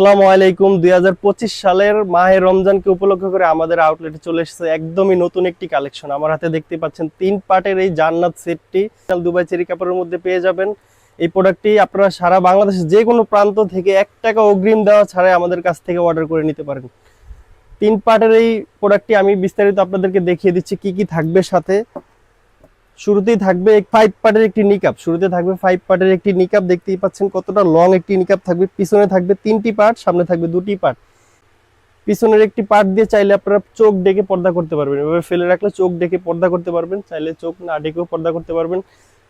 আসসালামু আলাইকুম। দু হাজার পঁচিশ সালের মাহে রমজানকে উপলক্ষ করে আমাদের আউটলেটে চলে এসেছে একদমই নতুন একটি কালেকশন আমার হাতে দেখতে পাচ্ছেন তিন পার্টের এই জান্নাত সেটটি। দুবাই চেরি কাপড়ের মধ্যে পেয়ে যাবেন। এই প্রোডাক্টটি আপনারা সারা বাংলাদেশের যে কোনো প্রান্ত থেকে এক টাকা অগ্রিম দেওয়া ছাড়াই আমাদের কাছ থেকে অর্ডার করে নিতে পারেন। তিন পার্টের এই প্রোডাক্টটি আমি বিস্তারিত আপনাদেরকে দেখিয়ে দিচ্ছি কি কি থাকবে সাথে। শুরুতেই থাকবে ফাইভ পার্টের একটি নিকাপ শুরুতে থাকবে ফাইভ পার্টের একটি নিকাপ দেখতেই পাচ্ছেন কতটা লং একটি নিকাপ থাকবে। পিছনে থাকবে তিনটি পার্ট সামনে থাকবে দুটি পার্ট পিছনের একটি পার্ট দিয়ে চাইলে আপনারা চোখ ডেকে পর্দা করতে পারবেন। এভাবে ফেলে রাখলে চোখ ডেকে পর্দা করতে পারবেন। চাইলে চোখ না ডেকেও পর্দা করতে পারবেন।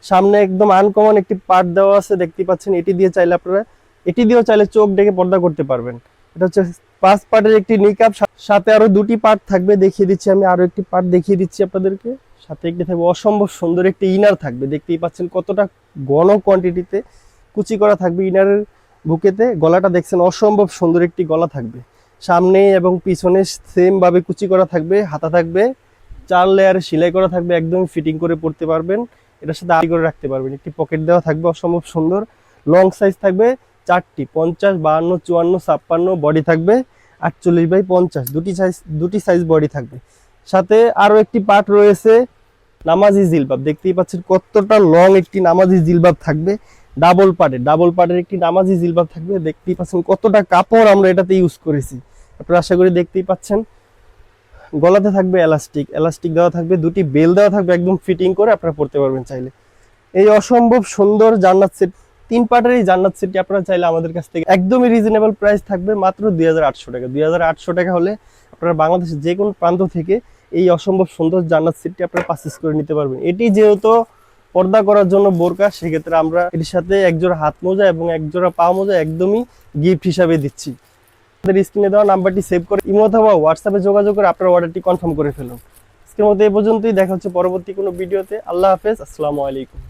সামনে একদম আনকমন একটি পার্ট দেওয়া আছে দেখতে পাচ্ছেন। এটি দিয়ে চাইলে আপনারা, এটি দিয়েও চাইলে চোখ ডেকে পর্দা করতে পারবেন। এটা হচ্ছে পাঁচ পার্টের একটি নিকাপ সাথে আরও দুটি পার্ট থাকবে। দেখিয়ে দিচ্ছি আমি, আরও একটি পার্ট দেখিয়ে দিচ্ছি আপনাদেরকে। সাথে একটি থাকবে অসম্ভব সুন্দর একটি ইনার থাকবে। দেখতেই পাচ্ছেন কতটা ঘন কোয়ান্টিটিতে কুচি করা থাকবে ইনারের বুকেতে। গলাটা দেখছেন অসম্ভব সুন্দর একটি গলা থাকবে। সামনে এবং পিছনে সেম ভাবে কুচি করা থাকবে, হাতা থাকবে, চার লেয়ারে সেলাই করা থাকবে একদম ফিটিং করে পড়তে পারবেন। এটার সাথে আড়ি করে রাখতে পারবেন। একটি পকেট দেওয়া থাকবে, অসম্ভব সুন্দর। লং সাইজ থাকবে চারটি, পঞ্চাশ, বাহান্ন, চুয়ান্ন, ছাপ্পান্ন বডি থাকবে আটচল্লিশ বাই পঞ্চাশ। দুটি সাইজ দুটি সাইজ বডি থাকবে। সাথে আরও একটি পার্ট রয়েছে, নামাজি জিলবাব। দেখতেই পাচ্ছেন কতটা লং একটি নামাজি জিলবাব থাকবে। ডাবল পার্টের ডাবল পার্টের একটি নামাজি জিলবাব থাকবে। দেখতেই পাচ্ছেন কতটা কাপড় আমরা এটাতে ইউজ করেছি। আপনারা আশা করি দেখতেই পাচ্ছেন। গলাতে থাকবে এলাস্টিক এলাস্টিক দেওয়া থাকবে, দুটি বেল দেওয়া থাকবে, একদম ফিটিং করে আপনারা পড়তে পারবেন চাইলে। এই অসম্ভব সুন্দর জান্নাত সেট তিন পার্টের এই জান্নাত সেটটি আপনারা চাইলে আমাদের কাছ থেকে একদমই রিজনেবল প্রাইস থাকবে মাত্র দুই হাজার আটশো টাকা। দুই হাজার আটশো টাকা হলে আপনারা বাংলাদেশের যে কোনো প্রান্ত থেকে এই অসম্ভব সুন্দর জান্নাত সিটটি আপনারা পারচেস করে নিতে পারবেন। এটি যেহেতু পর্দা করার জন্য বোরকা, সেক্ষেত্রে আমরা এটির সাথে একজোড়া হাত মোজা এবং একজোড়া পা মোজা একদমই গিফট হিসাবে দিচ্ছি। আমাদের স্ক্রিনে দেওয়া নাম্বারটি সেভ করে ইমো অথবা হোয়াটসঅ্যাপে যোগাযোগ করে আপনার অর্ডারটি কনফার্ম করে ফেলুন। আজকের মতো এই পর্যন্তই, দেখা হচ্ছে পরবর্তী কোনো ভিডিওতে আল্লাহ হাফেজ, আসসালামু আলাইকুম।